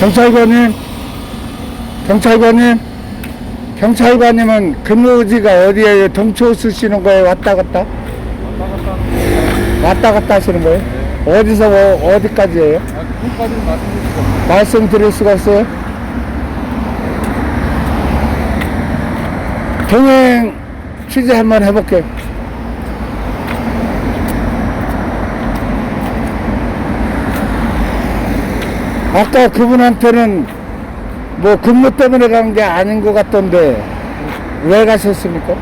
경찰관님, 경찰관님, 경찰관님은 근무지가 어디에요? 동초 쓰시는 거예요? 왔다 갔다? 왔다 갔다 하시는 거예요? 어디서 어, 어디까지예요? 그까지는 말씀드리고 말씀드릴 수가 없어요? 동행 취재 한번 해볼게요. 아까 그분한테는 뭐 근무 때문에 간 게 아닌 것 같던데 왜 가셨습니까?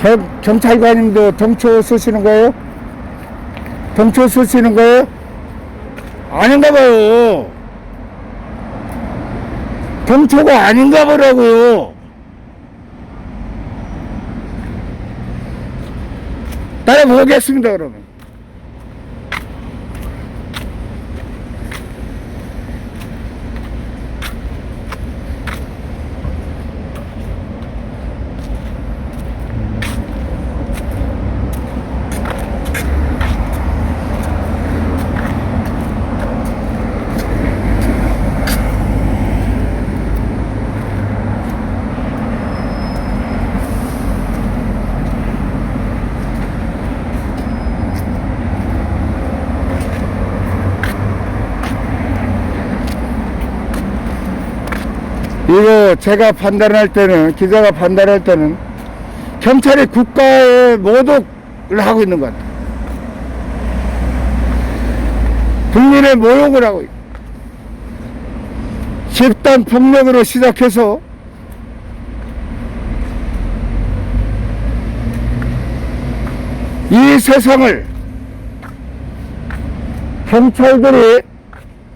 경, 경찰관님도 동초 쓰시는 거예요? 동초 쓰시는 거예요? 아닌가 봐요. 동초가 아닌가 보라고요. 따라 보겠습니다, 그러면. 이거 제가 판단할 때는 기자가 판단할 때는 경찰이 국가의 모독을 하고 있는 것 같아요. 국민의 모욕을 하고 있고 집단 폭력으로 시작해서 이 세상을 경찰들이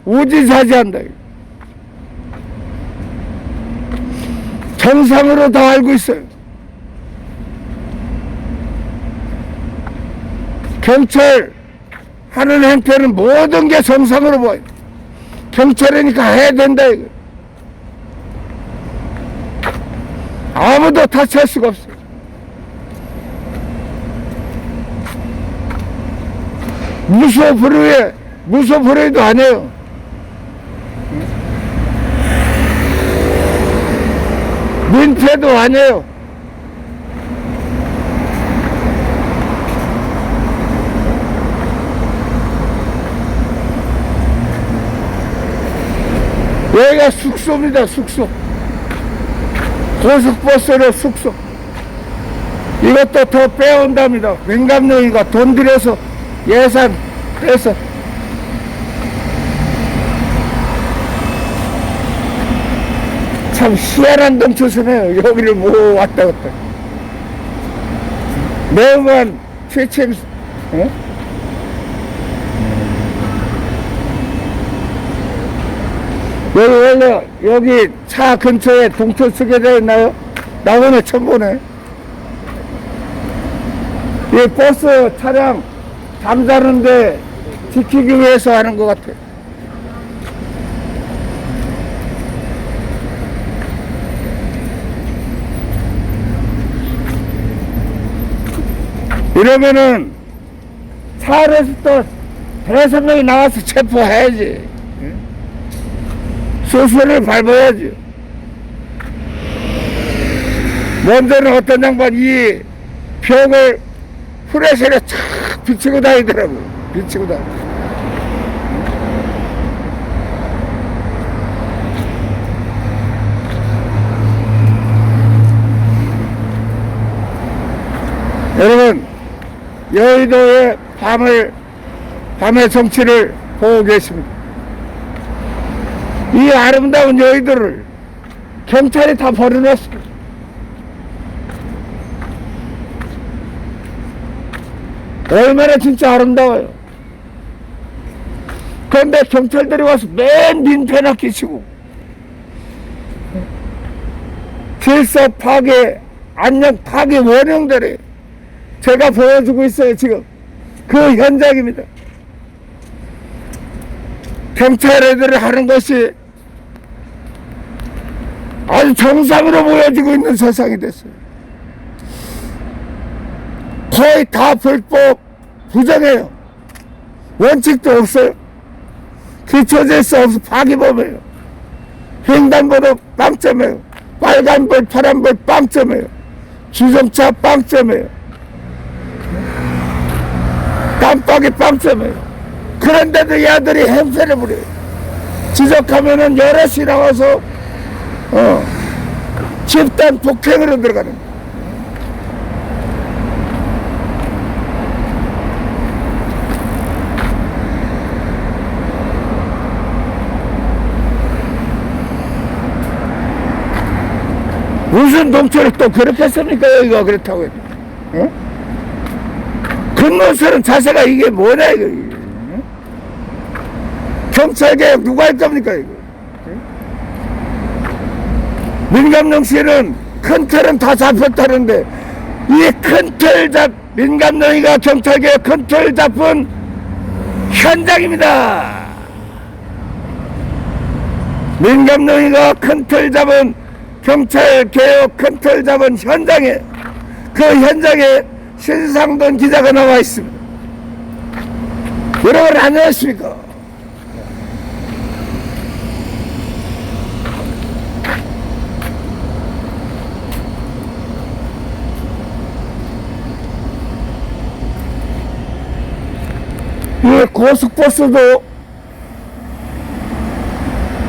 우지사지한다. 정상으로 다 알고 있어요. 경찰 하는 행태는 모든 게 정상으로 보여. 경찰이니까 해야 된다 이거. 아무도 타치할 수가 없어. 무소 불우에 무소 불우에도 아니에요. 민폐도 아니에요. 여기가 숙소입니다, 숙소. 고속버스로 숙소. 이것도 더 빼온답니다. 민감용이가 돈 들여서 예산 빼서. 참 희한한 덩초스네요. 여기를 뭐 왔다 갔다. 매우만 최첨, 어? 여기 원래 여기 차 근처에 동초 쓰게 되어 있나요? 나 오늘 처음 보네. 이 버스 차량 잠자는데 지키기 위해서 하는 것 같아. 이러면은 차 안에서 또 대선명이 나와서 체포해야지. 소설을 밟아야지. 먼저는 어떤 양반 이 벽을 후레쉬를 착 비치고 다니더라고. 비치고 다니. 여러분, 여의도의 밤을, 밤의 정치를 보고 계십니다. 이 아름다운 여의도를 경찰이 다 버려놨습니다. 얼마나 진짜 아름다워요. 그런데 경찰들이 와서 맨 민폐나 끼치고 질서 파괴, 안녕 파괴 원형들이 제가 보여주고 있어요 지금 그 현장입니다. 경찰 애들이 하는 것이 아주 정상으로 보여지고 있는 세상이 됐어요. 거의 다 불법 부정해요. 원칙도 없어요. 기초질서 없어 파기범이에요. 횡단보도 빵점이에요. 빨간불, 파란불 빵점이에요. 주정차 빵점이에요. 깜빡이 빵점이에요. 그런데도 얘들이 행세를 부려요. 지적하면은 여럿이 나와서 어, 집단 폭행으로 들어가는 거예요. 무슨 동철이 또 그렇게 했습니까? 여기가 그렇다고 해도. 어? 근무서는 자세가 이게 뭐냐, 이거. 어? 경찰개혁 누가 할 겁니까, 이거? 민감농 씨는 큰 틀은 다 잡혔다는데, 이 큰틀 잡, 민감농이가 경찰개혁 큰틀 잡은 현장입니다. 민감농이가 큰 틀 잡은 경찰 개혁 큰 틀 잡은 현장에 그 현장에 신상돈 기자가 나와 있습니다. 여러분 안녕하십니까? 이 고속버스도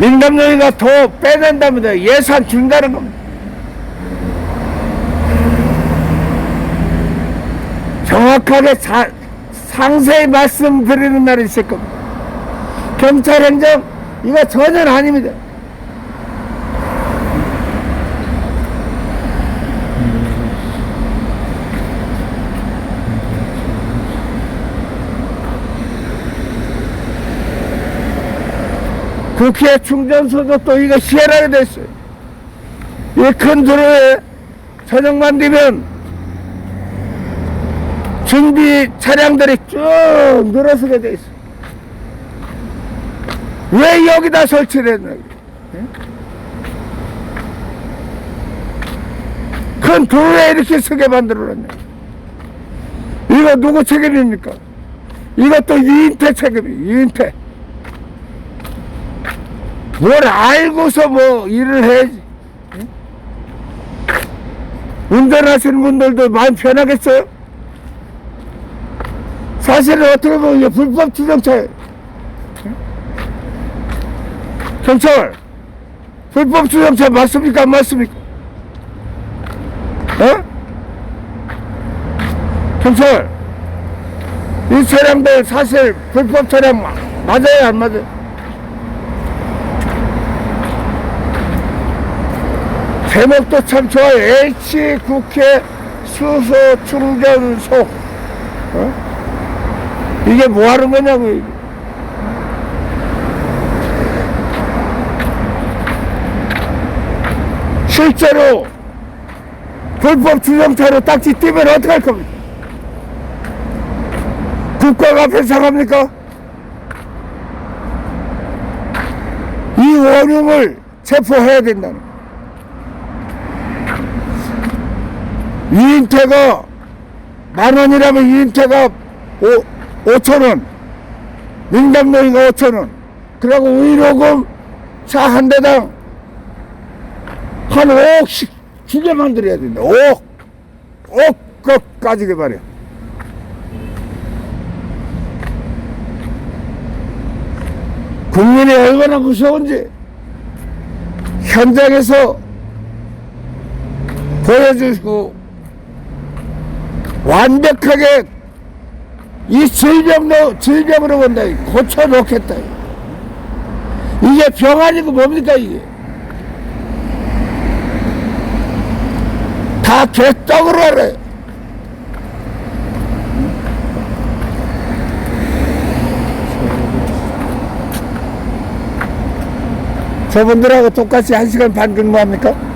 민감노위가 더 빼낸답니다. 예산 준다는 겁니다. 정확하게 자, 상세히 말씀드리는 날이 있을 겁니다. 경찰 행정 이거 전혀 아닙니다. 국회 충전소도 또 이거 시행하게 됐어요. 이 큰 도로에 저녁만 되면 준비 차량들이 쭉 늘어서게 돼 있어. 왜 여기다 설치를 했나? 예? 큰 도로에 이렇게 서게 만들어놨네. 이거 누구 책임입니까? 이것도 이인태 책임이 이인태. 뭘 알고서 뭐 일을 해야지. 응? 운전하시는 분들도 마음 편하겠어요? 사실은 어떻게 보면 불법 주정차예요. 응? 경찰, 불법 주정차 맞습니까? 안 맞습니까? 어? 경찰, 이 차량들 사실 불법 차량 마- 맞아요? 안 맞아요? 제목도 참 좋아요. H 국회 수소 충전소. 어? 이게 뭐 하는 거냐고. 실제로 불법 주정차로 딱지 띄면 어떡할 겁니까? 국가가 배상합니까? 이 원흉을 체포해야 된다는 거예요. 이인태가 만 원이라면 이인태가 오, 오천 원, 민감노이가 오천 원, 그리고 의료금 차 한 대당 한 5억씩 주게 만들어야 된다. 5억, 5억까지 말이야. 국민이 얼마나 무서운지 현장에서 보여주시고 완벽하게 이 질병도 질병으로 본다. 고쳐 놓겠다. 이게 병 아니고 뭡니까 이게? 다 개떡으로 알아요. 저분들하고 똑같이 한 시간 반 근무합니까?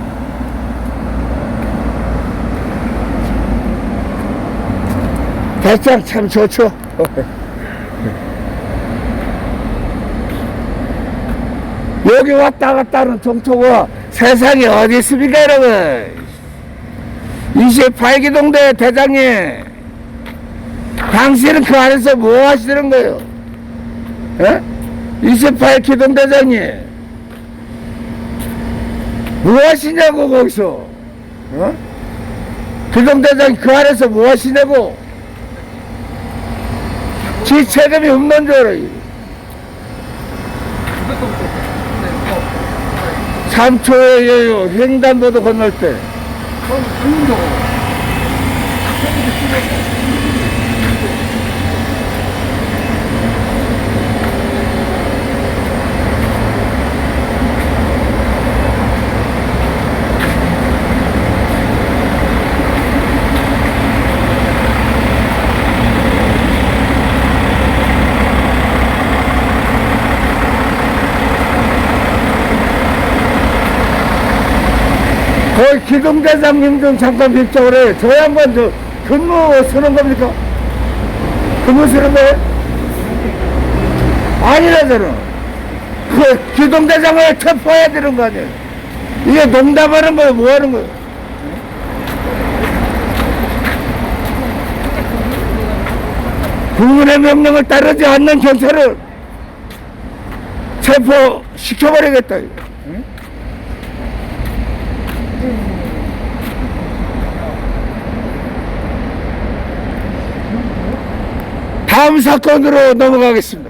배짱 참 좋죠. 여기 왔다 갔다 하는 정토가 세상에 어디 있습니까, 여러분? 28기동대 대장님, 당신은 그 안에서 뭐 하시는 거예요? 예? 28기동 대장님, 뭐 하시냐고, 거기서? 어? 기동대장 그 안에서 뭐 하시냐고? 지 책임이 없는 줄 알아요. 삼초의 여유, 횡단보도 건널 때. 거기 기동대장님 좀 잠깐 뵙자고 그래. 저 양반 저 근무 서는 겁니까? 근무 서는 거예요? 아니라잖아. 그 기동대장을 체포해야 되는 거 아니에요? 이게 농담하는 거예요? 뭐 하는 거예요? 국민의 명령을 따르지 않는 경찰을 체포시켜버리겠다. 다음 사건으로 넘어가겠습니다.